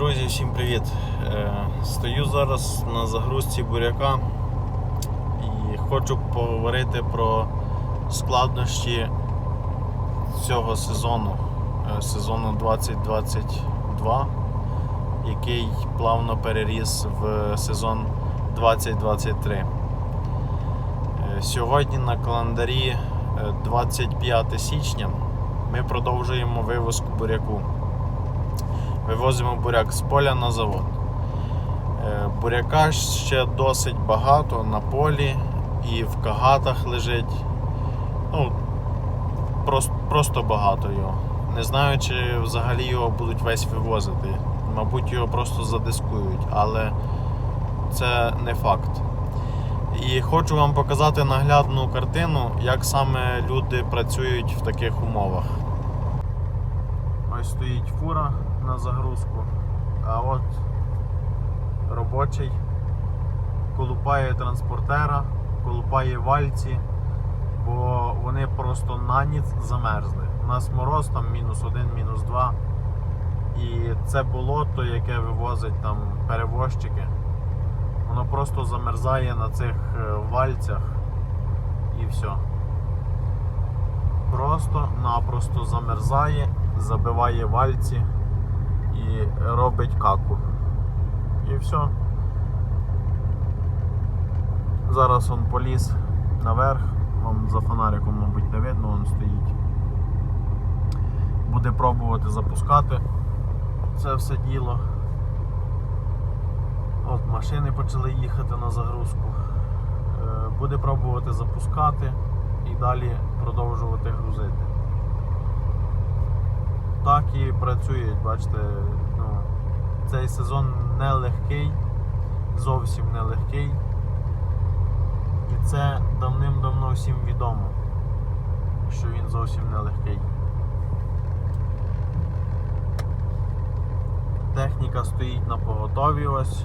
Друзі, всім привіт! Е, Стою зараз на загрузці буряка і хочу поговорити про складнощі цього сезону, е, сезону 2022, який плавно переріс в сезон 2023. Е, Сьогодні на календарі е, 25 січня ми продовжуємо вивозку буряку. Вивозимо буряк з поля на завод. Е, Буряка ще досить багато на полі і в кагатах лежить. Ну, просто, просто багато його. Не знаю, чи взагалі його будуть весь вивозити. Мабуть, його просто задискують, але це не факт. І хочу вам показати наглядну картину, як саме люди працюють в таких умовах. Ось стоїть фура на загрузку, а от робочий колупає транспортера, колупає вальці, бо вони просто на ніц замерзли. У нас мороз там мінус один, мінус два. І це болото, яке вивозить там перевозчики, воно просто замерзає на цих е, вальцях і все. Просто-напросто замерзає, забиває вальці і робить каку. І все. Зараз он поліз наверх, вам за фонариком, мабуть, не видно, він стоїть. Буде пробувати запускати це все діло. От машини почали їхати на загрузку. Е, Буде пробувати запускати і далі продовжувати грузити. Так і працюють, бачите, ну, цей сезон нелегкий, зовсім нелегкий. І це давним-давно всім відомо, що він зовсім нелегкий. Техніка стоїть на поготові ось.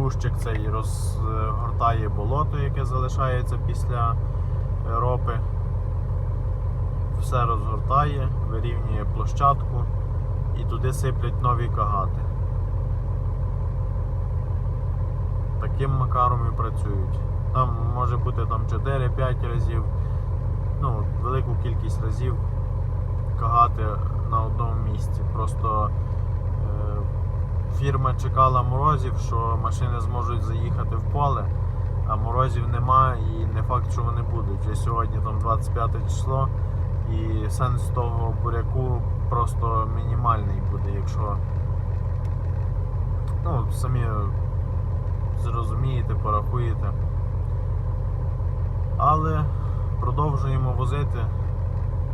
Погрузчик цей розгортає болото, яке залишається після е, ропи. Все розгортає, вирівнює площадку і туди сиплять нові кагати. Таким макаром і працюють. Там може бути там 4-5 разів, ну, велику кількість разів кагати на одному місці. Просто фірма чекала морозів, що машини зможуть заїхати в поле, а морозів нема і не факт, що вони будуть. Вже сьогодні там 25 число і сенс того буряку просто мінімальний буде, якщо ну, самі зрозумієте, порахуєте. Але продовжуємо возити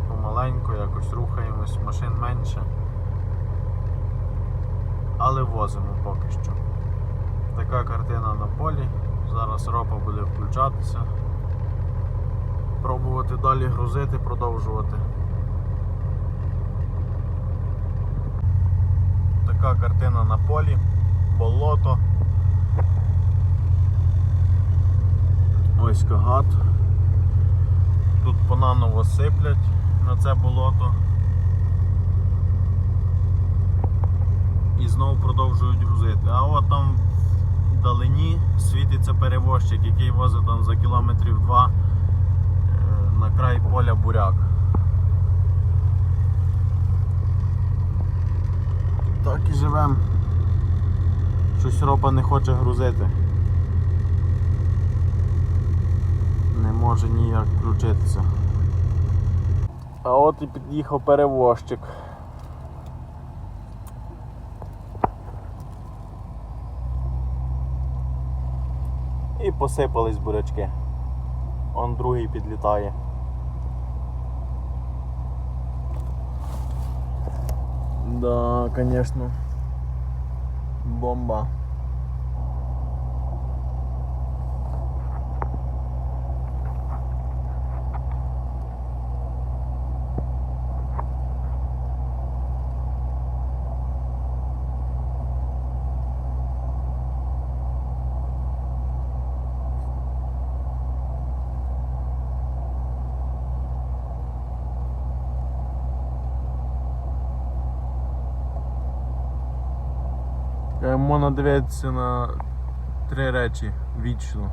помаленьку, якось рухаємось, машин менше. Але возимо поки що. Така картина на полі. Зараз ропа буде включатися. Пробувати далі грузити, продовжувати. Така картина на полі, болото. Ось кагат. Тут понаново сиплять на це болото. І знову продовжують грузити. А от там вдалині світиться перевозчик, який возить там за кілометрів два е, на край поля буряк. Так і живемо. Щось ропа не хоче грузити. Не може ніяк включитися. А от і під'їхав перевозчик. Посипались бурячки. Он другий підлітає. Да, конечно. Бомба. Можна дивитися на три речі вічно.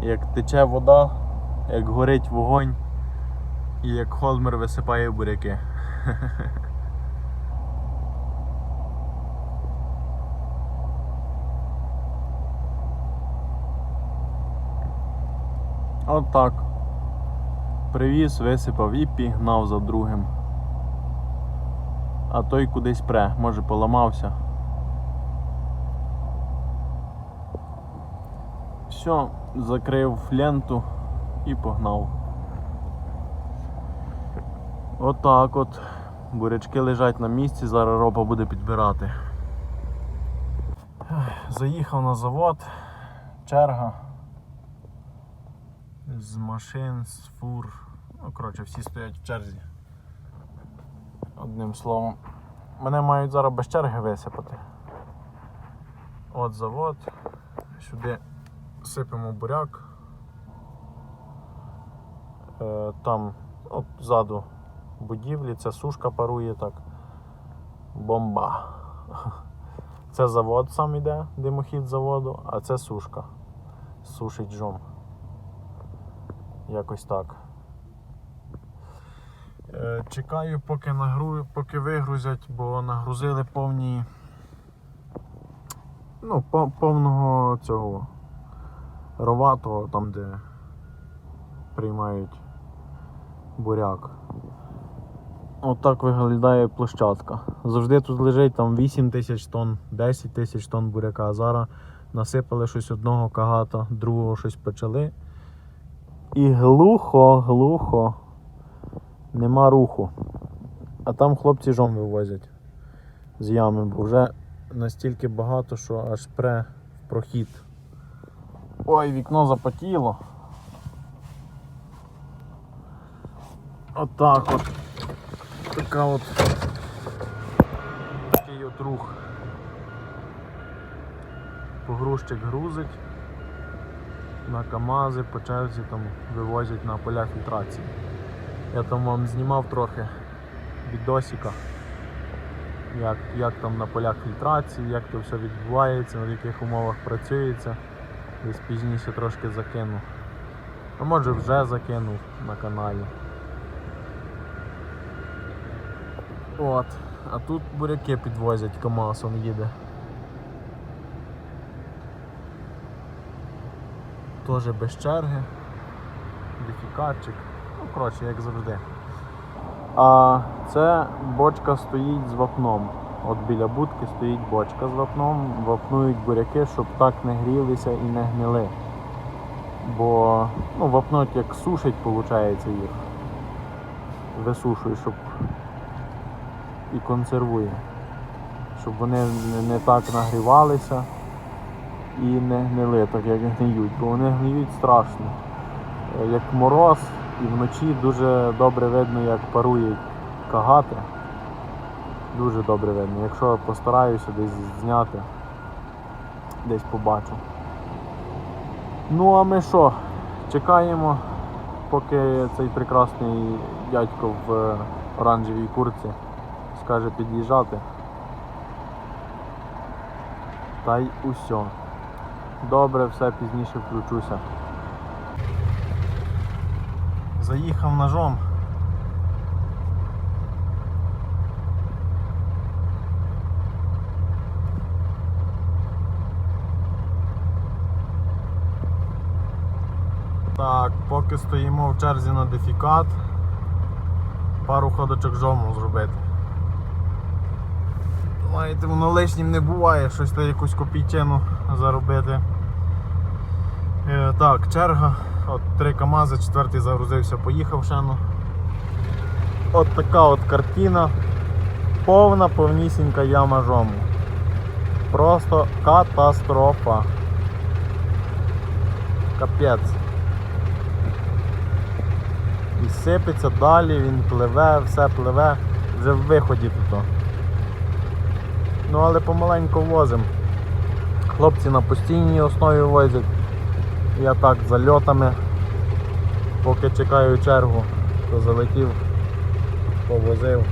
Як тече вода, як горить вогонь і як Холмер висипає буряки. От так. Привіз, висипав і пігнав за другим. А той кудись пре, може поламався. Все, закрив ленту і погнав. Отак от. Бурячки лежать на місці, зараз ропа буде підбирати. Заїхав на завод, черга. З машин, з фур. Ну, коротше, всі стоять в черзі. Одним словом. Мене мають зараз без черги висипати. От завод. Сюди сипемо буряк. Е, Там от ззаду будівлі, це сушка парує так. Бомба. Це завод сам іде, димохід заводу, а це сушка. Сушить жом. Якось так. Е, Чекаю, поки нагру... поки вигрузять, бо нагрузили повні. Ну, повного цього роватого, там де приймають буряк. Отак виглядає площадка. Завжди тут лежить там 8 тисяч тонн, 10 тисяч тонн буряка. А зараз насипали щось одного кагата, другого щось почали. І глухо, глухо. Нема руху. А там хлопці жом вивозять з ями, бо вже настільки багато, що аж пре в прохід. Ой, вікно запотіло. Отак от. Така от. Такий от рух. Погрузчик грузить. На КАМАЗи по черзі там вивозять на поля фільтрації. Я там вам знімав трохи відосика, як, як там на полях фільтрації, як то все відбувається, в яких умовах працюється. Десь пізніше трошки закину. А може вже закинув на каналі. От. А тут буряки підвозять, КАМАЗ он їде. Теж без черги. Дефікатчик. Ну, коротше, як завжди. А це бочка стоїть з вапном. От біля будки стоїть бочка з вапном, вапнують буряки, щоб так не грілися і не гнили. Бо ну, вапно як сушить, виходить, їх. Висушує, щоб і консервує. Щоб вони не, так нагрівалися і не гнили, так як гниють, бо вони гниють страшно. Е, Як мороз, і вночі дуже добре видно, як парують кагати. Дуже добре видно. Якщо постараюся десь зняти, десь побачу. Ну а ми що? Чекаємо, поки цей прекрасний дядько в оранжевій курці скаже під'їжджати. Та й усьо. Добре, все пізніше включуся. Заїхав ножом. Так, поки стоїмо в черзі на дефікат, пару ходочок жому зробити. Знаєте, воно лишнім не буває, щось та якусь копійчину заробити. Е, так, черга. От три КАМАЗи, четвертий загрузився, поїхав ще ну. От така от картина. Повна повнісінька яма жому. Просто катастрофа. Капець. Сипеться далі, він пливе, все пливе, вже в виході тут. Ну але помаленьку возимо. Хлопці на постійній основі возять. Я так зальотами, поки чекаю чергу, то залетів, повозив.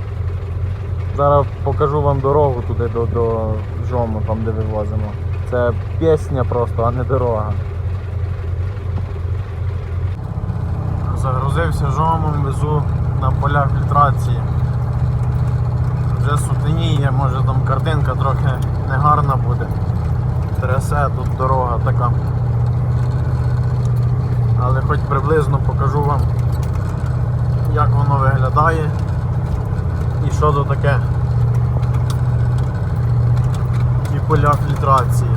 Зараз покажу вам дорогу туди до, до жому, там де вивозимо. Це пісня просто, а не дорога. Загрузився жомом, везу на поля фільтрації. Вже сутеніє, може там картинка трохи негарна буде. Трясе, тут дорога така. Але хоч приблизно покажу вам, як воно виглядає і що то таке. І поля фільтрації.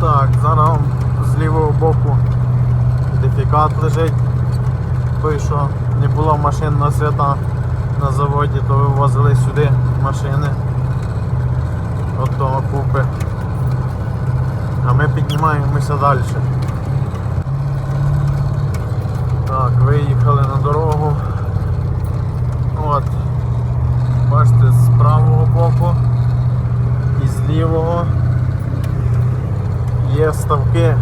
Так, зараз з лівого боку дефікат лежить. Той, що не було машин на свята на заводі, то вивозили сюди машини. От того купи. А ми піднімаємося далі. Так, виїхали на дорогу. От. Бачите, з правого боку і з лівого є ставки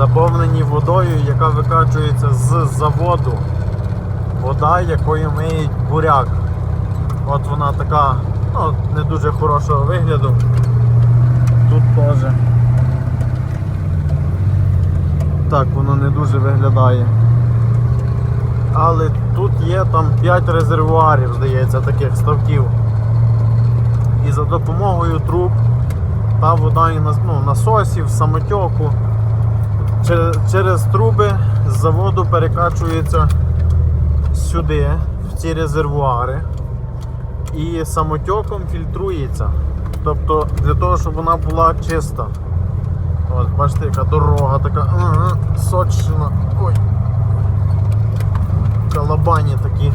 заповнені водою, яка викачується з заводу. Вода, якою миють буряк. От вона така, ну, не дуже хорошого вигляду. Тут теж. Так, воно не дуже виглядає. Але тут є там 5 резервуарів, здається, таких ставків. І за допомогою труб та вода і на- ну, насосів, самотьоку через труби з заводу перекачується сюди, в ці резервуари, і самотьоком фільтрується. Тобто для того, щоб вона була чиста. От, бачите, яка дорога така. Сочна. Ой. Калабані такі.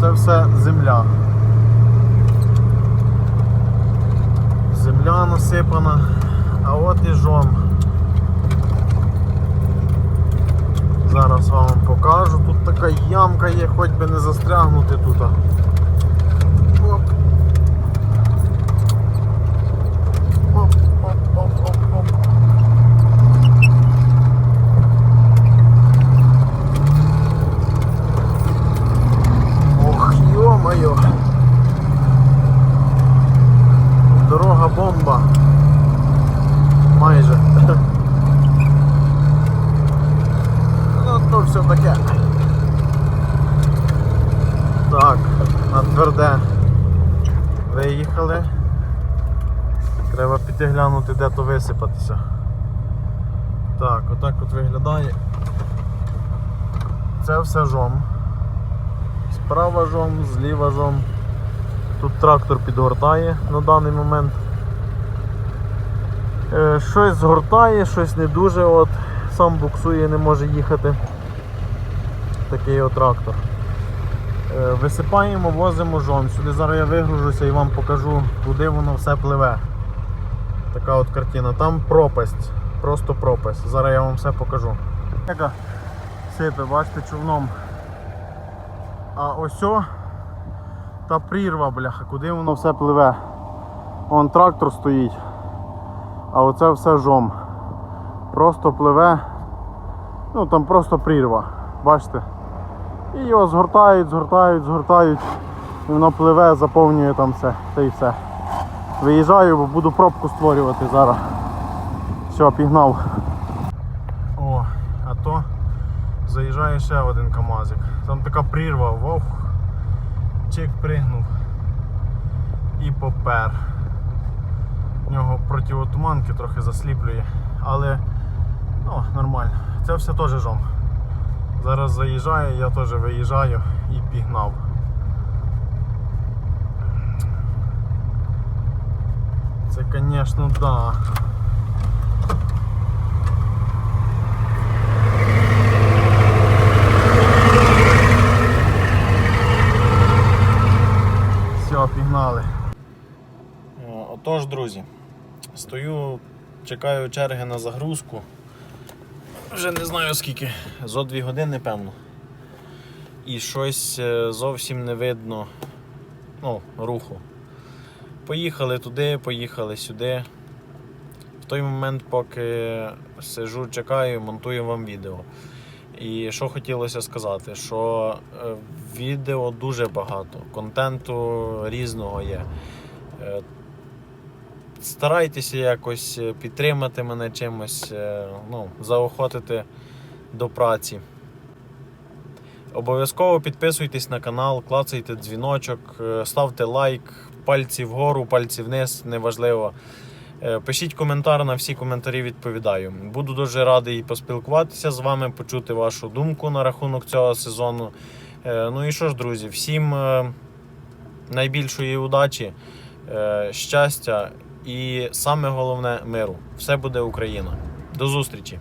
Це все земля. Земля насипана, а от і жом. Зараз вам покажу. Тут така ямка є, хоч би не застрягнути тут. Оп. Оп, оп, оп, оп, оп. Ох, ё-моё. Дорога бомба. Майже. Ну, то все таке. Так, на тверде виїхали. Треба піти глянути, де то висипатися. Так, отак от виглядає. Це все жом. Справа жом, зліва жом. Тут трактор підгортає на даний момент. Е, Щось згортає, щось не дуже. От, сам буксує, не може їхати. Такий от трактор. Е, Висипаємо, возимо жон. Сюди зараз я вигружуся і вам покажу, куди воно все пливе. Така от картина. Там пропасть. Просто пропасть. Зараз я вам все покажу. Яка сипе, бачите, човном. А ось о, та прірва, бляха, куди воно все пливе. Вон трактор стоїть. А оце все жом. Просто пливе. Ну там просто прірва. Бачите? І його згортають, згортають, згортають. І воно пливе, заповнює там все. Та і все. Виїжджаю, бо буду пробку створювати зараз. Все, пігнав. О, а то заїжджає ще один КАМАЗик. Там така прірва, вов. Чик пригнув. І попер. В нього противотуманки трохи засліплює, але ну, нормально. Це все теж жом. Зараз заїжджає, я теж виїжджаю і пігнав. Це, звісно, да. Все, пігнали. Е, Отож, друзі, стою, чекаю черги на загрузку. Вже не знаю скільки, зо дві години, певно. І щось е, зовсім не видно ну, руху. Поїхали туди, поїхали сюди. В той момент, поки сижу, чекаю, монтую вам відео. І що хотілося сказати, що е, відео дуже багато, контенту різного є. Старайтеся якось е, підтримати мене чимось, е, ну, заохотити до праці. Обов'язково підписуйтесь на канал, клацайте дзвіночок, е, ставте лайк, пальці вгору, пальці вниз, неважливо. Пишіть коментар, на всі коментарі відповідаю. Буду дуже радий поспілкуватися з вами, почути вашу думку на рахунок цього сезону. Ну і що ж, друзі, всім найбільшої удачі, щастя і саме головне миру. Все буде Україна. До зустрічі!